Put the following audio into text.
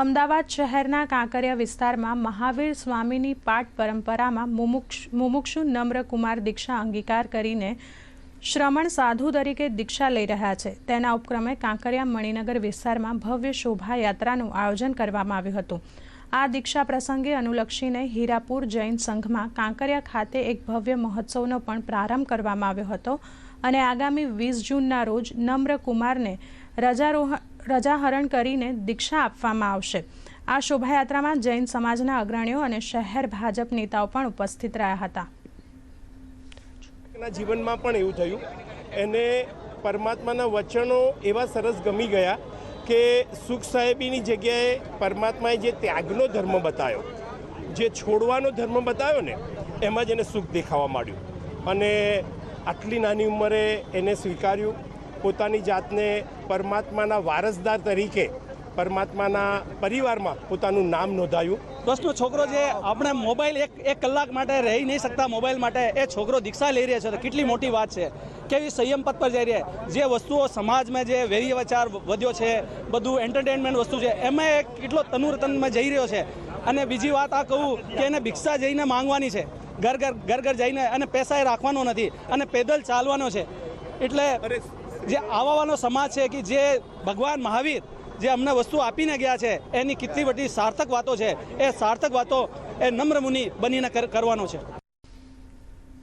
અમદાવાદ શહેરના કાંકરિયા વિસ્તારમાં મહાવીર સ્વામીની પાઠ પરંપરામાં મુમુક્ષ નમ્રકુમાર દીક્ષા અંગીકાર કરીને શ્રમણ સાધુ તરીકે દીક્ષા લઈ રહ્યા છે. તેના ઉપક્રમે કાંકરિયા મણિનગર વિસ્તારમાં ભવ્ય શોભાયાત્રાનું આયોજન કરવામાં આવ્યું હતું. આ દીક્ષા પ્રસંગે અનુલક્ષીને હીરાપુર જૈન સંઘમાં કાંકરિયા ખાતે એક ભવ્ય મહોત્સવનો પણ પ્રારંભ કરવામાં આવ્યો હતો અને આગામી વીસ જૂનના રોજ નમ્ર કુમારને રજારોહ, રજાહરણ કરીને દીક્ષા આપવામાં આવશે. આ શોભાયાત્રામાં જૈન સમાજના અગ્રણીઓ અને શહેર ભાજપ નેતાઓ પણ ઉપસ્થિત રહ્યા હતા. જીવનમાં પણ એવું થયું. એને પરમાત્માના વચનો એવા સરસ ગમી ગયા કે સુખ સાહેબીની જગ્યાએ પરમાત્માએ જે ત્યાગનો ધર્મ બતાવ્યો, જે છોડવાનો ધર્મ બતાવ્યો ને, એમાં જ એને સુખ દેખાવા માંડ્યું. અને આટલી નાની ઉંમરે એને સ્વીકાર્યું. પોતાની જાતને પરમાત્માના વારસદાર તરીકે પરમાત્માના પરિવારમાં પોતાનું નામ નોંધાયું. દોસ્તો છોકરો જે આપણે મોબાઈલ એક એક કલાક માટે રહી નહીં શકતા મોબાઈલ માટે એ છોકરો દીક્ષા લઈ રહ્યા છે તો કેટલી મોટી વાત છે. કેવી સંયમ પદ પર જઈ રહ્યા જે વસ્તુઓ સમાજમાં જે વેરી વિચાર વધ્યો છે બધું એન્ટરટેનમેન્ટ વસ્તુ છે એમાં એ કેટલો તનુરતનમાં જઈ રહ્યો છે. અને બીજી વાત આ કહું કે એને ભિક્ષા જઈને માંગવાની છે. ઘર ઘર ઘર ઘર જઈને અને પૈસા એ રાખવાનો નથી અને પેદલ ચાલવાનો છે. એટલે જે આવાવાનો સમાજ છે કે જે ભગવાન મહાવીર જે અમને વસ્તુ આપીને ગયા છે, એની કેટલી બધી સાર્થક વાતો છે. એ સાર્થક વાતો એ નમ્ર મુનિ બનીને કરવાનો છે.